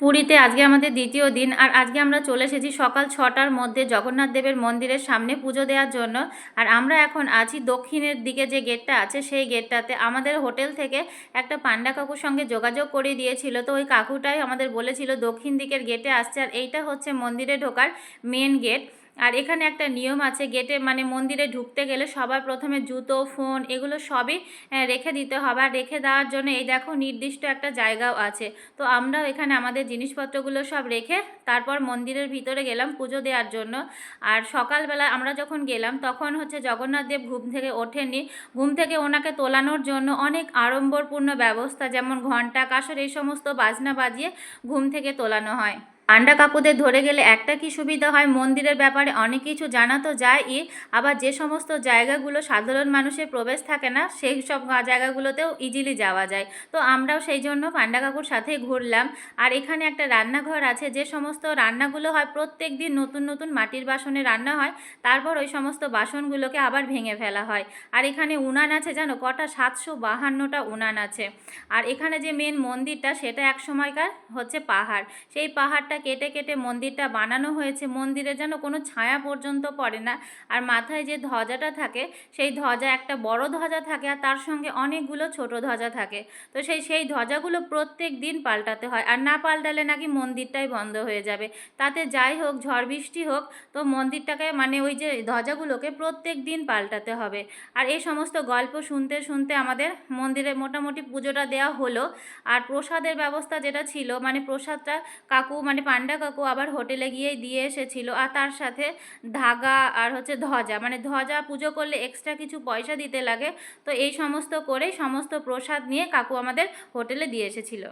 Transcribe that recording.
পুরীতে আজকে আমাদের দ্বিতীয় দিন আর আজকে আমরা চলে এসেছি সকাল ছটার মধ্যে জগন্নাথ দেবের মন্দিরের সামনে পুজো দেওয়ার জন্য। আর আমরা এখন আছি দক্ষিণের দিকে যে গেটটা আছে সেই গেটটাতে। আমাদের হোটেল থেকে একটা পান্ডা কাকুর সঙ্গে যোগাযোগ করে দিয়েছিল। তো ওই কাকুটাই আমাদের বলেছিল দক্ষিণ দিকের গেটে আসছে। আর এইটা হচ্ছে মন্দিরে ঢোকার মেন গেট আর এখানে একটা নিয়ম আছে, গেটে মানে মন্দিরে ঢুকতে গেলে সবার প্রথমে জুতো, ফোন এগুলো সবই রেখে দিতে হবে। আর রেখে দেওয়ার জন্য এই দেখো নির্দিষ্ট একটা জায়গাও আছে। তো আমরাও এখানে আমাদের জিনিসপত্রগুলো সব রেখে তারপর মন্দিরের ভিতরে গেলাম পুজো দেওয়ার জন্য। আর সকালবেলা আমরা যখন গেলাম তখন হচ্ছে জগন্নাথ দেব ঘুম থেকে ওঠেননি। ঘুম থেকে ওনাকে তোলানোর জন্য অনেক আড়ম্বরপূর্ণ ব্যবস্থা, যেমন ঘণ্টা কাসর এই সমস্ত বাজনা বাজিয়ে ঘুম থেকে তোলানো হয়। পান্ডা কাকুদের ধরে গেলে একটা কি সুবিধা হয়? মন্দিরের ব্যাপারে অনেক কিছু জানা তো যায়ই, আবার যে সমস্ত জায়গাগুলো সাধারণ মানুষের প্রবেশ থাকে না, সেই সব জায়গাগুলোতেও ইজিলি যাওয়া যায়। তো আমরাও সেই জন্য পান্ডা কাকুর সাথে ঘুরলাম। আর এখানে একটা রান্নাঘর আছে, যে সমস্ত রান্নাগুলো হয়, প্রত্যেক দিন নতুন নতুন মাটির বাসনে রান্না হয়, তারপর ওই সমস্ত বাসনগুলোকে আবার ভেঙে ফেলা হয়। আর এখানে উনান আছে, জানো? কটা? সাতশো বাহান্নটা উনান আছে। আর এখানে যে মেন মন্দিরটা, সেটা এক সময়কার হচ্ছে পাহাড়। সেই পাহাড়টা কেটে কেটে মন্দিরটা বানানো হয়েছে। মন্দিরে যেন কোনো ছায়া পর্যন্ত পড়ে না। আর মাথায় যে ধ্বজাটা থাকে, সেই ধ্বজা একটা বড় ধ্বজা থাকে আর তার সঙ্গে অনেকগুলো ছোট ধ্বজা থাকে। তো সেই সেই ধ্বজাগুলো প্রত্যেক দিন পাল্টাতে হয় আর না পাল্টালে নাকি মন্দিরটাই বন্ধ হয়ে যাবে। তাতে যাই হোক, ঝড় বৃষ্টি হোক, তো মন্দিরটাকে মানে ওই যে ধ্বজাগুলোকে প্রত্যেক দিন পাল্টাতে হবে। আর এই সমস্ত গল্প শুনতে শুনতে আমাদের মন্দিরে মোটামুটি পুজোটা দেওয়া হলো। আর প্রসাদের ব্যবস্থা যেটা ছিল মানে প্রসাদটা কাকু মানে পান্ডা কাকু আবার হোটেলে গিয়েই দিয়ে এসেছিল আর তার সাথে ধাগা আর হচ্ছে ধ্বজা। মানে ধ্বজা পুজো করলে এক্সট্রা কিছু পয়সা দিতে লাগে। তো এই সমস্ত করেই সমস্ত প্রসাদ নিয়ে কাকু আমাদের হোটেলে দিয়ে এসেছিল।